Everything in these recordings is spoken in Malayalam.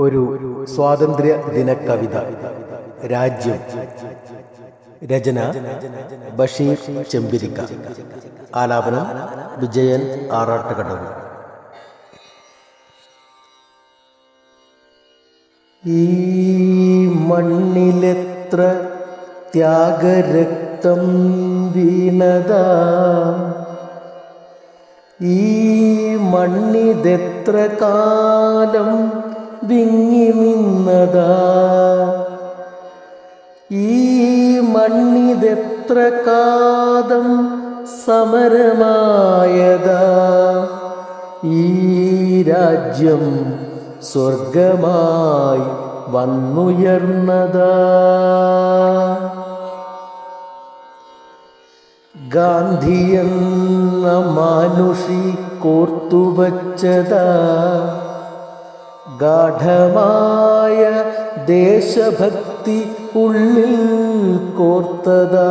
ഒരു സ്വാതന്ത്ര്യ ദിന കവിത രാജ്യം. രചന ബഷീർ ചെമ്പിരിക്ക. ആലാപനം വിജയൻ ആറാട്ടുകടവ്. ഈ മണ്ണിലെത്ര ത്യാഗരക്തം വീണതാ. ഈ മണ്ണിതെത്ര കാലം വിങ്ങി നിന്നതാ. ഈ മണ്ണിതെത്ര കാതം സമരമായതാ. ഈ രാജ്യം സ്വർഗമായി വന്നുയർന്നതാ. ഗാന്ധിയെന്ന മാനുഷി കോർത്തുവച്ചതാ ഗാഠമായ ദേശഭക്തി ഉള്ളിൽ കോർത്തതാ.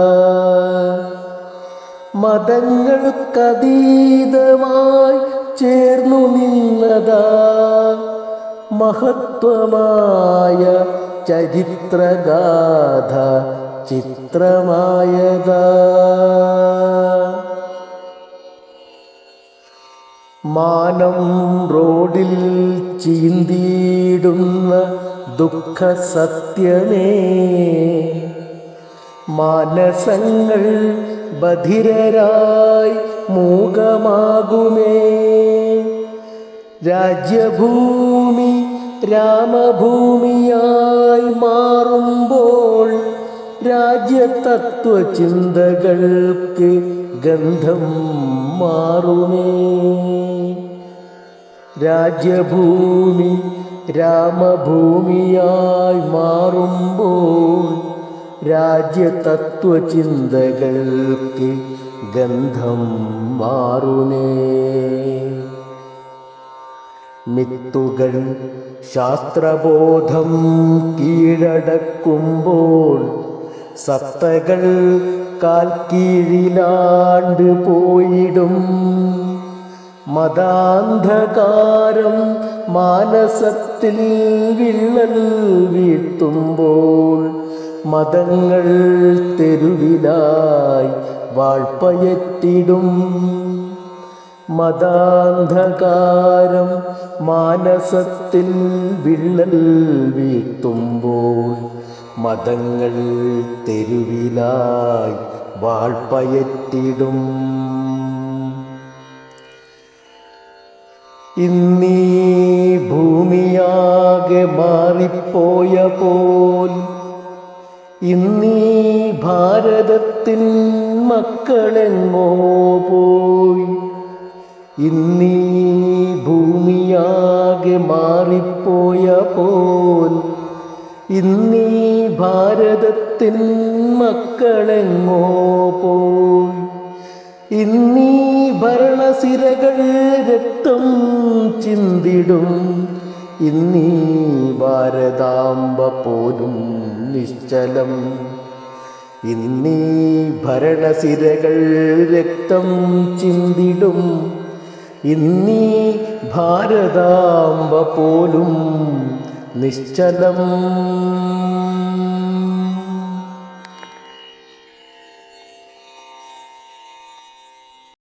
മതങ്ങൾക്കതീതമായി ചേർന്നു നിന്നതാ. മഹത്വമായ ചരിത്രഗാഥ ചിത്രമായതാ. മാനം റോഡിൽ ചീന്തിയിടുന്ന ദുഃഖ സത്യമേ മാനസങ്ങൾ ബധിരരായി മൂകമാകുമേ. രാജ്യഭൂമി രാമഭൂമിയായി മാറുമ്പോൾ രാജ്യതത്വചിന്തകൾക്ക് ഗന്ധം മാറുമേ. രാജ്യഭൂമി രാമഭൂമിയായി മാറുമ്പോൾ രാജ്യതത്വചിന്തകൾക്ക് ഗന്ധം മാറുമേ. മിത്തുകൾ ശാസ്ത്രബോധം കീഴടക്കുമ്പോൾ സത്തകൾ കാൽ കീഴിലാണ്ട് പോയിടും. മതാന്ധകാരം മാനസത്തിൽ വിള്ളൽ വീഴ്ത്തുമ്പോൾ മതങ്ങൾ തെരുവിലായി വാഴ്പയറ്റിടും. മതാന്ധകാരം മാനസത്തിൽ വിള്ളൽ വീഴ്ത്തുമ്പോൾ മതങ്ങൾ തെരുവിലായി വാഴ്പയറ്റിടും. ഇന്നീ ഭൂമിയാകെ മാറിപ്പോയ പോൽ ഇന്നീ ഭാരതത്തിൻ മക്കളെങ്ങോ പോയി. ഇന്നീ ഭൂമിയാകെ മാറിപ്പോയ പോൽ ഇന്നീ ഭാരതത്തിൻ മക്കളെങ്ങോ പോയി. ഇന്നീ ഭരണസിരകൾ രക്തം ചിന്തിടും. ഇന്നീ ഭാരതാംബ പോലും നിശ്ചലം. ഇന്നീ ഭരണസിരകൾ രക്തം ചിന്തിടും. ഇന്നീ ഭാരതാംബ പോലും നിശ്ചലം.